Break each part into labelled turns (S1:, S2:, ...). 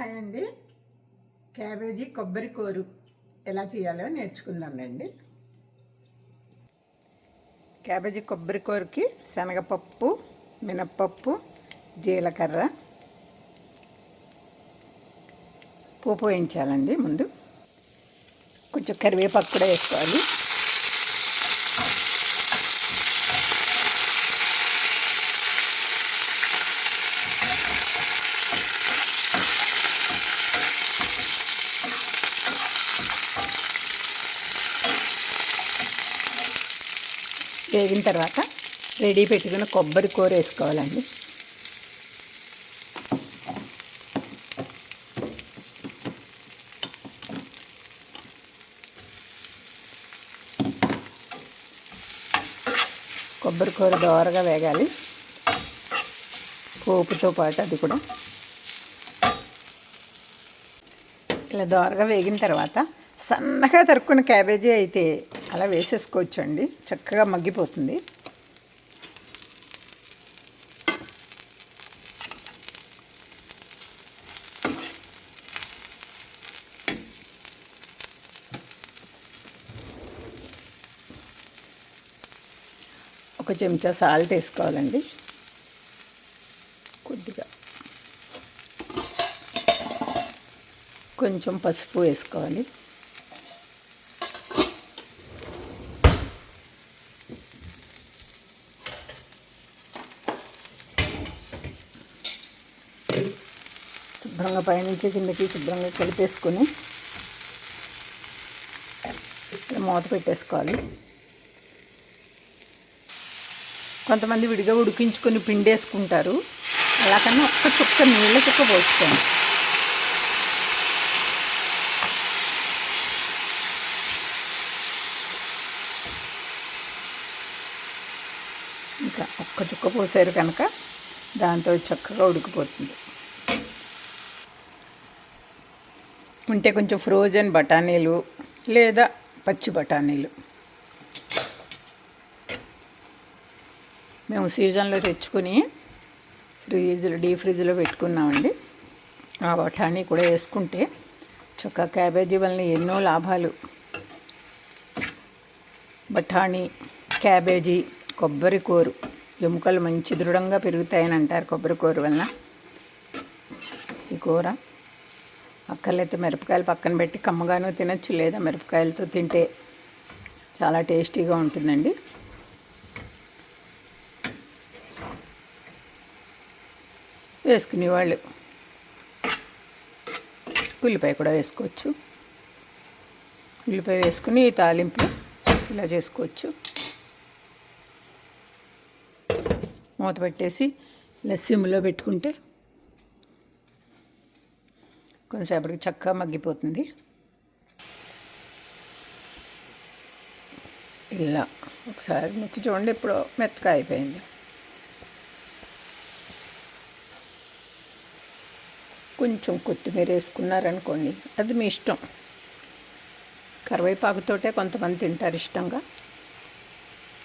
S1: Hi అండి. Cabbage కొబ్బరి కూరు ఎలా చేయాలో నేర్చుకుందామండి. క్యాబేజీ కొబ్బరి కూరకి శనగపప్పు మినప్పప్పు జీలకర్ర పోపు వేయించాలండి ముందు. కొంచెం కరివేపాకు కూడా వేసుకోవాలి. వేగిన తర్వాత రెడీ పెట్టుకున్న కొబ్బరి కూర వేసుకోవాలండి. కొబ్బరి కూర దోరగా వేగాలి. పోపుతో పాటు అది కూడా. ఇలా దోరగా వేగిన తర్వాత సన్నగా తరుక్కున్న క్యాబేజీ అయితే అలా వేసేసుకోవచ్చండి. చక్కగా మగ్గిపోతుంది. ఒక చెంచా సాల్ట్ వేసుకోవాలండి. కొద్దిగా. కొంచెం పసుపు వేసుకోవాలి. శుభ్రంగా పైనుంచి కిందకి శుభ్రంగా కలిపేసుకొని ఇలా మూత పెట్టేసుకోవాలి. కొంతమంది విడిగా ఉడికించుకొని పిండేసుకుంటారు. అలాకన్నా ఒక్క చుక్క నీళ్ళ చుక్క పోసుకోండి. ఇంకా ఒక్క చుక్క పోసారు కనుక దాంతో చక్కగా ఉడికిపోతుంది. ఉంటే కొంచెం ఫ్రోజన్ బఠానీలు లేదా పచ్చి బఠానీలు. మేము సీజన్లో తెచ్చుకుని ఫ్రిడ్జ్లో డీ ఫ్రిడ్జ్లో పెట్టుకున్నామండి. ఆ బఠానీ కూడా వేసుకుంటే చొక్కా క్యాబేజీ వలన ఎన్నో లాభాలు. బఠానీ క్యాబేజీ కొబ్బరి కూరు ఎముకలు మంచి దృఢంగా పెరుగుతాయని అంటారు కొబ్బరి కూర వలన. ఈ కూర అక్కర్లైతే మిరపకాయలు పక్కన పెట్టి కమ్మగానూ తినచ్చు లేదా మిరపకాయలతో తింటే చాలా టేస్టీగా ఉంటుందండి. వేసుకునేవాళ్ళు. ఉల్లిపాయ కూడా వేసుకోవచ్చు. ఉల్లిపాయ వేసుకుని తాలింపు ఇలా చేసుకోవచ్చు. మూత పెట్టేసి ఇలా సిమ్లో పెట్టుకుంటే కొంతసేపటికి చక్కగా మగ్గిపోతుంది. ఇలా ఒకసారి నొక్కి చూడండి ఇప్పుడు మెత్తగా అయిపోయింది. కొంచెం కొత్తిమీర వేసుకున్నారనుకోండి అది మీ ఇష్టం. కరివేపాకుతోటే కొంతమంది తింటారు ఇష్టంగా.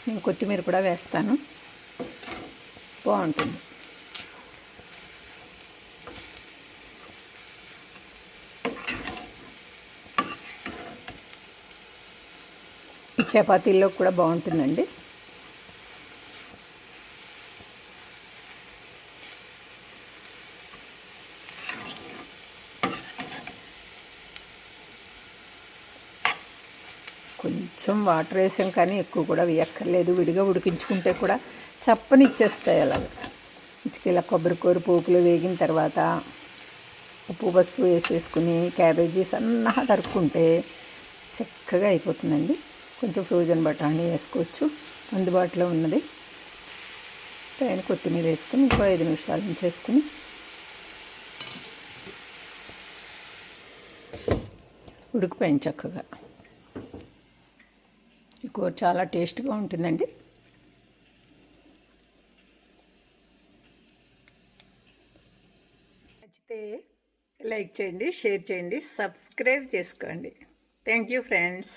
S1: నేను కొత్తిమీర కూడా వేస్తాను. బాగుంటుంది. చపాతీల్లో కూడా బాగుంటుందండి. కొంచెం వాటర్ వేసాం కానీ ఎక్కువ కూడా వేయక్కర్లేదు. విడిగా ఉడికించుకుంటే కూడా చప్పని ఇచ్చేస్తాయి అలాగ ఇలా కొబ్బరికూర పోపులు వేగిన తర్వాత ఉప్పు పసుపు వేసేసుకుని క్యాబేజీ సన్నగా తరుక్కుంటే చక్కగా అయిపోతుందండి. కొంచెం ఫ్రోజన్ బఠానీ వేసుకోవచ్చు. అందుబాటులో ఉన్నది. పైన కొత్తిమీర వేసుకుని ఇంకో ఐదు నిమిషాలు ఉంచేసుకుని. ఉడికిపోయింది చక్కగా. ఈ కూర చాలా టేస్ట్గా ఉంటుందండి. నచ్చితే లైక్ చేయండి షేర్ చేయండి సబ్స్క్రైబ్ చేసుకోండి. Thank you friends.